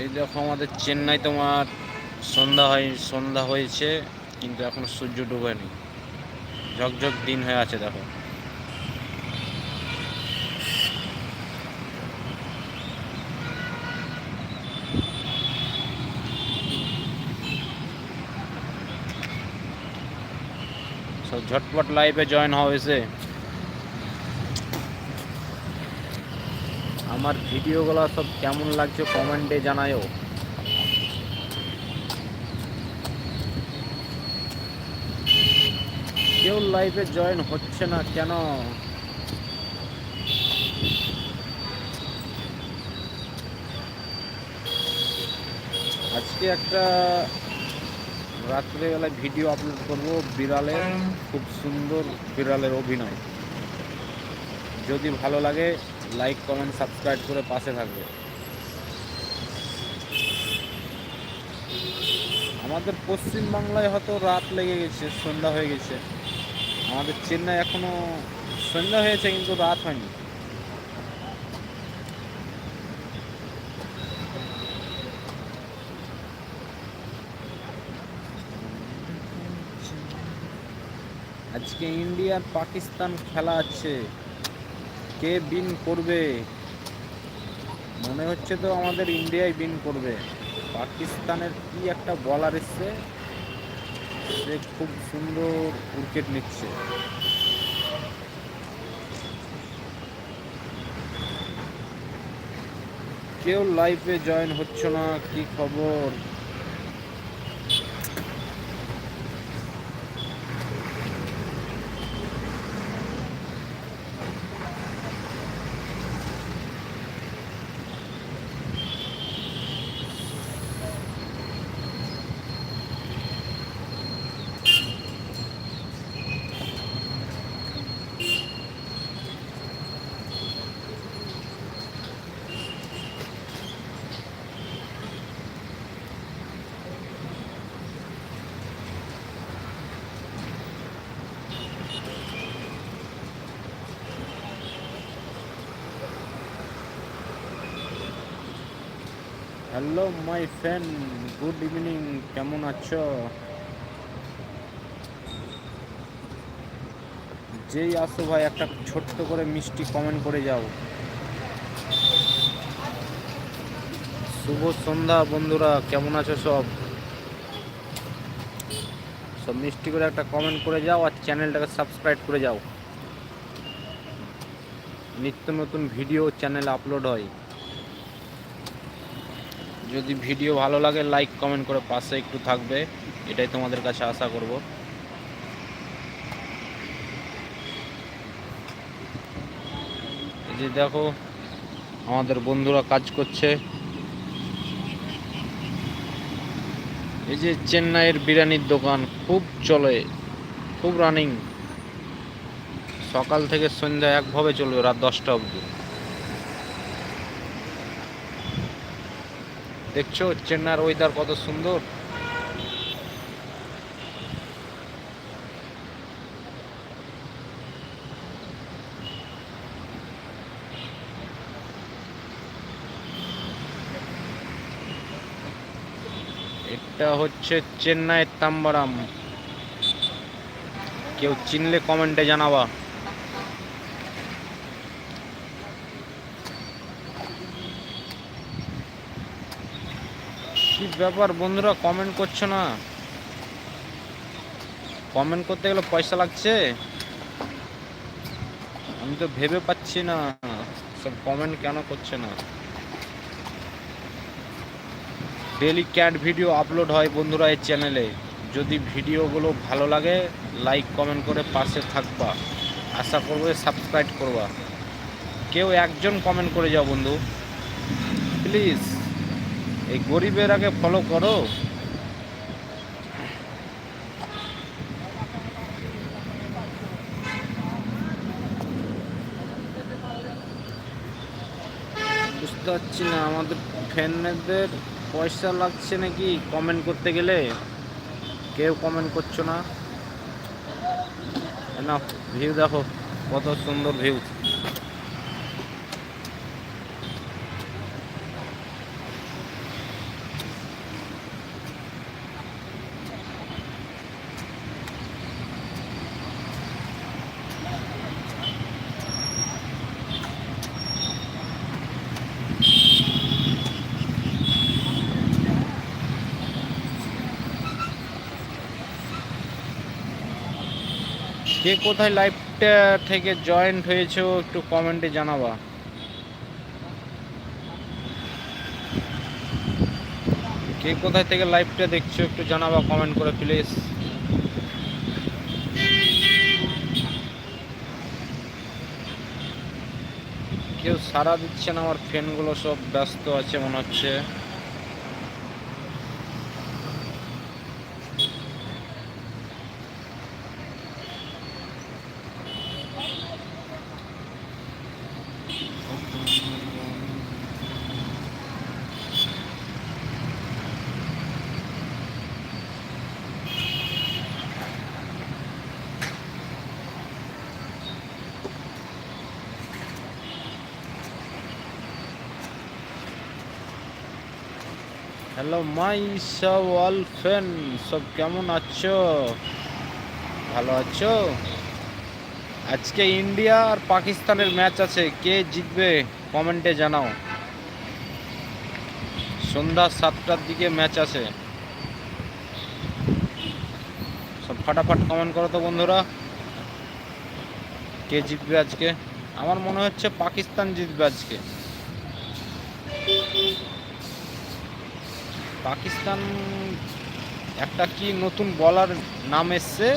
এই দেখো আমাদের চেন্নাই তোমার সন্ধ্যা হয়, সন্ধ্যা হয়েছে, কিন্তু এখন সূর্য ডুবেনি। ঝকঝক দিন হয়ে আছে, দেখো। ঝটপট লাইভে জয়েন হও এসে আমার ভিডিওগুলো সব কেমন লাগছে কমেন্টে জানায়ও। কেউ লাইভে জয়েন হচ্ছে না কেন? আজকে একটা রাত্রেবেলায় ভিডিও আপলোড করব বিড়ালের, খুব সুন্দর বিড়ালের অভিনয়। যদি ভালো লাগে লাইক কমেন্ট সাবস্ক্রাইব করে পাশে থাকবে। আমাদের পশ্চিম বাংলায় হয়তো রাত লেগে গেছে, সন্ধ্যা হয়ে গেছে। আমাদের চেন্নাই এখনও সন্ধ্যা হয়েছে কিন্তু রাত হয়নি। আজকে ইন্ডিয়ার পাকিস্তান খেলা আছে। কে বিন করবে? মনে হচ্ছে তো আমাদের ইন্ডিয়াই বিন করবে। পাকিস্তানের কি একটা বলার এসছে? সে খুব সুন্দর উইকেট নিচ্ছে। কেউ লাইভে জয়েন হচ্ছে না, কি খবর? Hello my friend good evening কেমন আছো? যেই আসো ভাই, একটা ছোট্ট করে মিষ্টি কমেন্ট করে যাও। শুভ সন্ধ্যা বন্ধুরা, কেমন আছো সব? সব মিষ্টি করে একটা কমেন্ট করে যাও আর চ্যানেলটাকে সাবস্ক্রাইব করে যাও। নিত্য নতুন ভিডিও চ্যানেল আপলোড হয়। যদি ভিডিও ভালো লাগে লাইক কমেন্ট করে পাশে একটু থাকবে। এটাই তোমাদের কাছে আশা করব। যে দেখো, আমাদের বন্ধুরা কাজ করছে। এই যে চেন্নাইয়ের বিরিয়ানির দোকান, খুব চলে, খুব রানিং সকাল থেকে সন্ধ্যা একভাবে চলবে, রাত দশটা অবধি। দেখছ চেন্নাইয়ের ওয়েদার কত সুন্দর। এটা হচ্ছে চেন্নাইয়ের তাম্বারাম। কেউ চিনলে কমেন্টে জানাবা। কি ব্যাপার বন্ধুরা কমেন্ট করছ না? কমেন্ট করতে গেলে পয়সা লাগছে? আমি তো ভেবে পাচ্ছি না, সব কমেন্ট কেন করছে না? ডেলি ক্যাট ভিডিও আপলোড হয় বন্ধুরা এই চ্যানেলে যদি ভিডিওগুলো ভালো লাগে লাইক কমেন্ট করে পাশে থাকবা। আশা করব সাবস্ক্রাইব করবা। কেউ একজন কমেন্ট করে যাও বন্ধু। প্লিজ এই গরিবের আগে ফলো করো। বুঝতে পারছি না, আমাদের ফ্যানদের পয়সা লাগছে নাকি? কমেন্ট করতে গেলে কেউ কমেন্ট করছ না? না ভিউ দেখো, কত সুন্দর ভিউ কে কোথায় লাইভটা থেকে জয়েন্ট হয়েছো একটু কমেন্টে জানাবা। কে কোথায় থেকে লাইভটা দেখছ একটু জানাবা কমেন্ট করে প্লিজ কেউ সারা দিচ্ছে না, আমার ফ্রেন্ডগুলো সব ব্যস্ত আছে মনে হচ্ছে। হ্যালো মাই সব অল ফ্রেন্ড সব কেমন আছো? ভালো আছো? আজকে ইন্ডিয়া আর পাকিস্তানের ম্যাচ আছে। কে জিতবে কমেন্টে জানাও। সন্ধ্যা সাতটার দিকে ম্যাচ আছে। সব ফাটাফাট কমেন্ট করো তো বন্ধুরা। কে জিতবে আজকে? আমার মনে হচ্ছে পাকিস্তান জিতবে আজকে। পাকিস্তান একটা কি নতুন বলার নাম এসছে?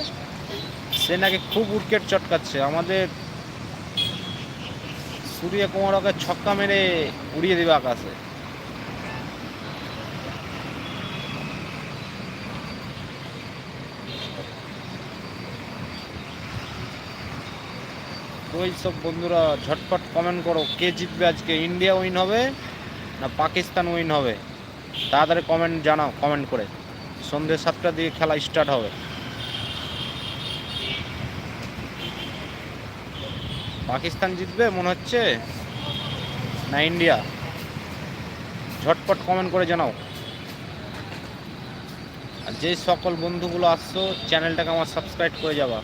সে নাকি খুব উইকেট চটকাচ্ছে। আমাদের সূর্য কুমার ওকে ছক্কা মেরে উড়িয়ে দেবে আকাশে। ওই সব বন্ধুরা, ঝটপট কমেন্ট করো, কে জিতবে আজকে? ইন্ডিয়া উইন হবে না পাকিস্তান উইন হবে? তাড়াতাড়ি কমেন্ট জানাও কমেন্ট করে। সন্ধ্যে সাতটার দিকে খেলা স্টার্ট হবে। পাকিস্তান জিতবে মনে হচ্ছে? না, ইন্ডিয়া? ঝটপট কমেন্ট করে জানাও। আর যে সকল বন্ধুগুলো আসছো চ্যানেলটাকে আমার সাবস্ক্রাইব করে যাবা।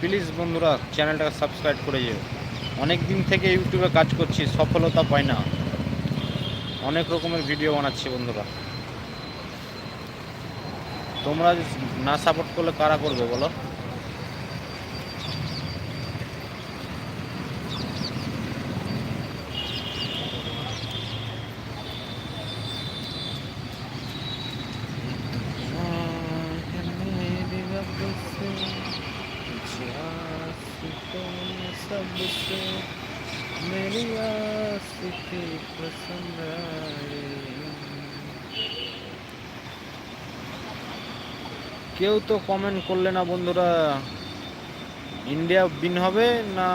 প্লিজ বন্ধুরা চ্যানেলটাকে সাবস্ক্রাইব করে যাও। অনেক দিন থেকে ইউটিউবে কাজ করছি, সফলতা পাই না। অনেক রকমের ভিডিও বানাচ্ছি বন্ধুরা। তোমরা না সাপোর্ট করলে কারা করবে বলো? सबसे मेरी आशिकी पसंद आए কেউ তো কমেন্ট করলে না বন্ধুরা ইন্ডিয়া বিন হবে না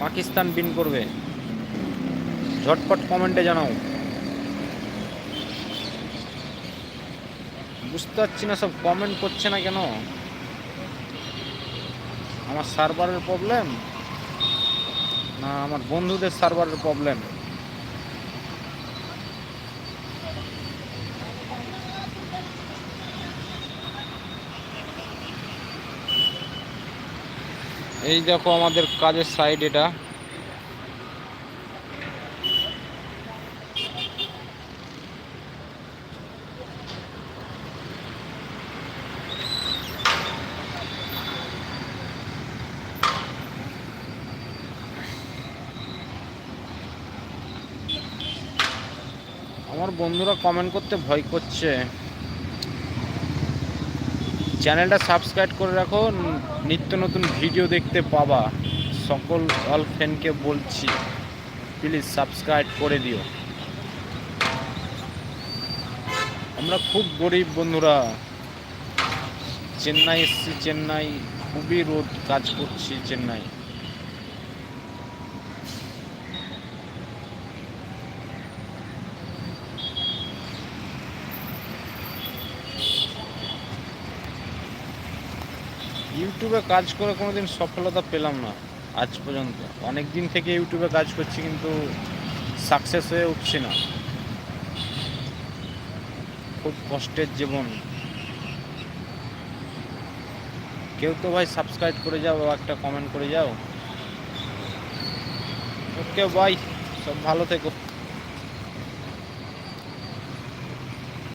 পাকিস্তান বিন করবে ঝটপট কমেন্টে জানাও বুঝতে পারছি না সব কমেন্ট করছে না কেন আমার সার্ভারের প্রবলেম? না আমার বন্ধুদের সার্ভারের প্রবলেম। এই দেখো আমাদের কাজের সাইড এটা। বন্ধুরা কমেন্ট করতে ভয় করছে। চ্যানেলটা সাবস্ক্রাইব করে রাখো, নিত্য নতুন ভিডিও দেখতে পাবা। সকল অল ফ্যানকে বলছি প্লিজ সাবস্ক্রাইব করে দিও। আমরা খুব গরিব বন্ধুরা। চেন্নাই এসছি, চেন্নাই খুবই রোদ কাজ করছি চেন্নাই। ইউটিউবে কাজ করে কোনোদিন সফলতা পেলাম না, আজ পর্যন্ত। অনেক দিন থেকে ইউটিউবে কাজ করছি, কিন্তু সাকসেস হয়ে উঠছি না। খুব কষ্টের জীবন। কেউ তো ভাই সাবস্ক্রাইব করে যাও একটা কমেন্ট করে যাও। ওকে ভাই সব ভালো থেকো।